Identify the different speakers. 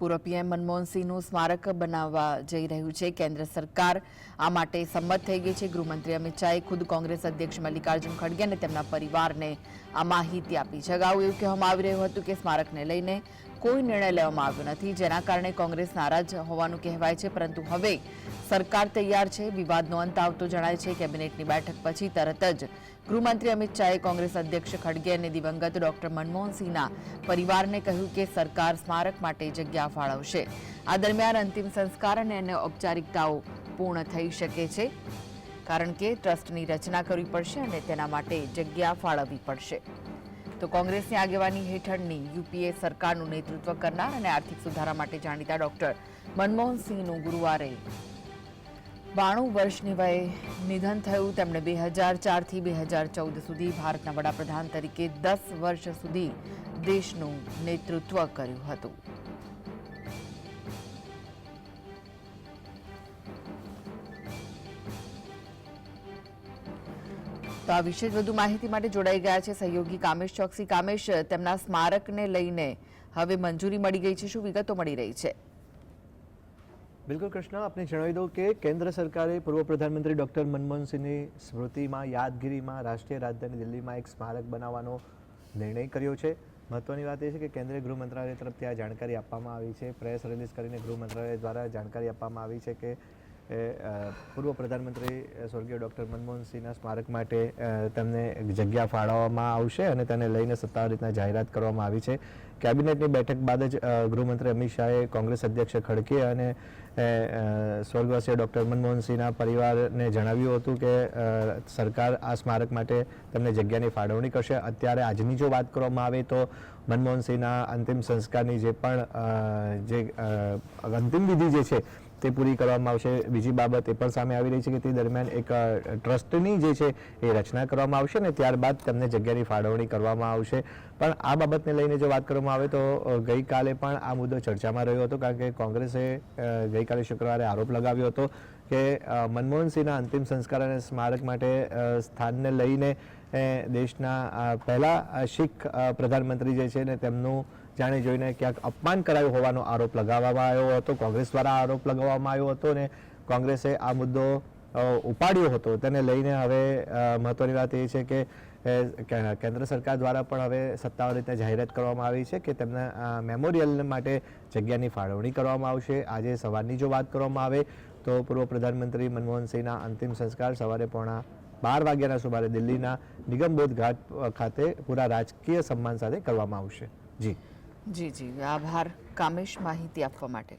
Speaker 1: પૂર્વ પીએમ મનમોહનસિંહનું સ્મારક બનાવવા જઈ રહ્યું છે. કેન્દ્ર સરકાર આ માટે સંમત થઈ ગઈ છે. ગૃહમંત્રી અમિત શાહે ખુદ કોંગ્રેસ અધ્યક્ષ મલ્લિકાર્જુન ખડગે અને તેમના પરિવારને આ માહિતી આપી. છે અગાઉ એવું કહેવામાં આવી રહ્યું હતું કે સ્મારકને લઈને કોઈ નિર્ણય લેવામાં આવ્યો નથી, જેના કારણે કોંગ્રેસ નારાજ હોવાનું કહેવાય છે, પરંતુ હવે સરકાર તૈયાર છે. વિવાદનો અંત આવતો જણાય છે. કેબિનેટની બેઠક પછી તરત જ ગૃહમંત્રી અમિત શાહે કોંગ્રેસ અધ્યક્ષ ખડગે અને દિવંગત ડોક્ટર મનમોહનસિંહના પરિવારને કહ્યું કે સરકાર સ્મારક માટે જગ્યા ફાળવશે. આ દરમિયાન અંતિમ સંસ્કાર અને અન્ય ઔપચારિકતાઓ પૂર્ણ થઈ શકે છે, કારણ કે ટ્રસ્ટની રચના કરવી પડશે અને તેના માટે જગ્યા ફાળવવી પડશે. તો કોંગ્રેસની આગેવાની હેઠળની યુપીએ સરકારનું નેતૃત્વ કરનાર અને આર્થિક સુધારા માટે જાણીતા ડોક્ટર મનમોહનસિંહનું ગુરુવારે બાણું વર્ષની વયે નિધન થયું. તેમણે બે હજાર ચારથી બે હજાર ચૌદ સુધી ભારતના વડાપ્રધાન તરીકે દસ વર્ષ સુધી દેશનું નેતૃત્વ કર્યું હતું. તો આ વિશે વધુ માહિતી માટે જોડાઈ ગયા છે સહયોગી કામેશ ચોકસી. કામેશ, તેમના સ્મારકને લઈને હવે મંજૂરી મળી ગઈ છે. શું વિગતો મળી રહી છે?
Speaker 2: બિલકુલ કૃષ્ણ, આપને જણાવી દઉં કે કેન્દ્ર સરકારે પૂર્વ પ્રધાનમંત્રી ડૉક્ટર મનમોહનસિંહની સ્મૃતિમાં, યાદગીરીમાં રાષ્ટ્રીય રાજધાની દિલ્હીમાં એક સ્મારક બનાવવાનો નિર્ણય કર્યો છે. મહત્વની વાત એ છે કે કેન્દ્રીય ગૃહ મંત્રાલય તરફથી આ જાણકારી આપવામાં આવી છે. પ્રેસ રિલીઝ કરીને ગૃહ મંત્રાલય દ્વારા જાણકારી આપવામાં આવી છે કે એ, પૂર્વ પ્રધાનમંત્રી સ્વર્ગીય ડૉક્ટર મનમોહનસિંહના સ્મારક માટે તેમને જગ્યા ફાળવવામાં આવશે અને તેને લઈને સત્તાવાર રીતના જાહેરાત કરવામાં આવી છે. કેબિનેટની બેઠક બાદ જ ગૃહમંત્રી અમિત શાહે કોંગ્રેસ અધ્યક્ષ ખડકે અને અ, અ, સ્વર્ગવાસી ડૉક્ટર મનમોહનસિંહના પરિવારને જણાવ્યું હતું કે સરકાર આ સ્મારક માટે તેમને જગ્યાની ફાળવણી કરશે. અત્યારે આજની જો વાત કરવામાં આવે તો મનમોહનસિંહના અંતિમ સંસ્કારની જે પણ જે અંતિમ વિધિ જે છે તે પૂરી કરવામાં આવશે. બીજી બાબત એ પણ સામે આવી રહી છે કે તે દરમિયાન એક ટ્રસ્ટની જે છે એ રચના કરવામાં આવશે ને ત્યારબાદ તેમને જગ્યાની ફાળવણી કરવામાં આવશે. પણ આ બાબતને લઈને જો વાત કરવામાં આવે તો ગઈકાલે પણ આ મુદ્દો ચર્ચામાં રહ્યો હતો કારણ કે કોંગ્રેસે ગઈકાલે શુક્રવારે આરોપ લગાવ્યો હતો કે મનમોહનસિંહના અંતિમ સંસ્કાર અને સ્મારક માટે સ્થાનને લઈને એ દેશના પહેલા શીખ પ્રધાનમંત્રી જે છે ને તેમનું જાણે જોઈને ક્યાંક અપમાન કરાયું હોવાનો આરોપ લગાવવામાં આવ્યો હતો, કોંગ્રેસ દ્વારા આરોપ લગાવવામાં આવ્યો હતો ને કોંગ્રેસે આ મુદ્દો ઉપાડ્યો હતો. તેને લઈને હવે મહત્વની વાત એ છે કે- કેન્દ્ર સરકાર દ્વારા પણ હવે સત્તાવાર રીતે જાહેરાત કરવામાં આવી છે કે તેમના મેમોરિયલ માટે જગ્યાની ફાળવણી કરવામાં આવશે. આજે સવારની જો વાત કરવામાં આવે તો પૂર્વ પ્રધાનમંત્રી મનમોહનસિંહના અંતિમ સંસ્કાર સવારે પોણા બાર વાગ્યાના સુમારે દિલ્હીના નિગમબોધ ઘાટ ખાતે પૂરા રાજકીય સન્માન સાથે કરવામાં આવશે. જી.
Speaker 1: જી જી. આભાર. કામેશ માહિતી આપવા માટે.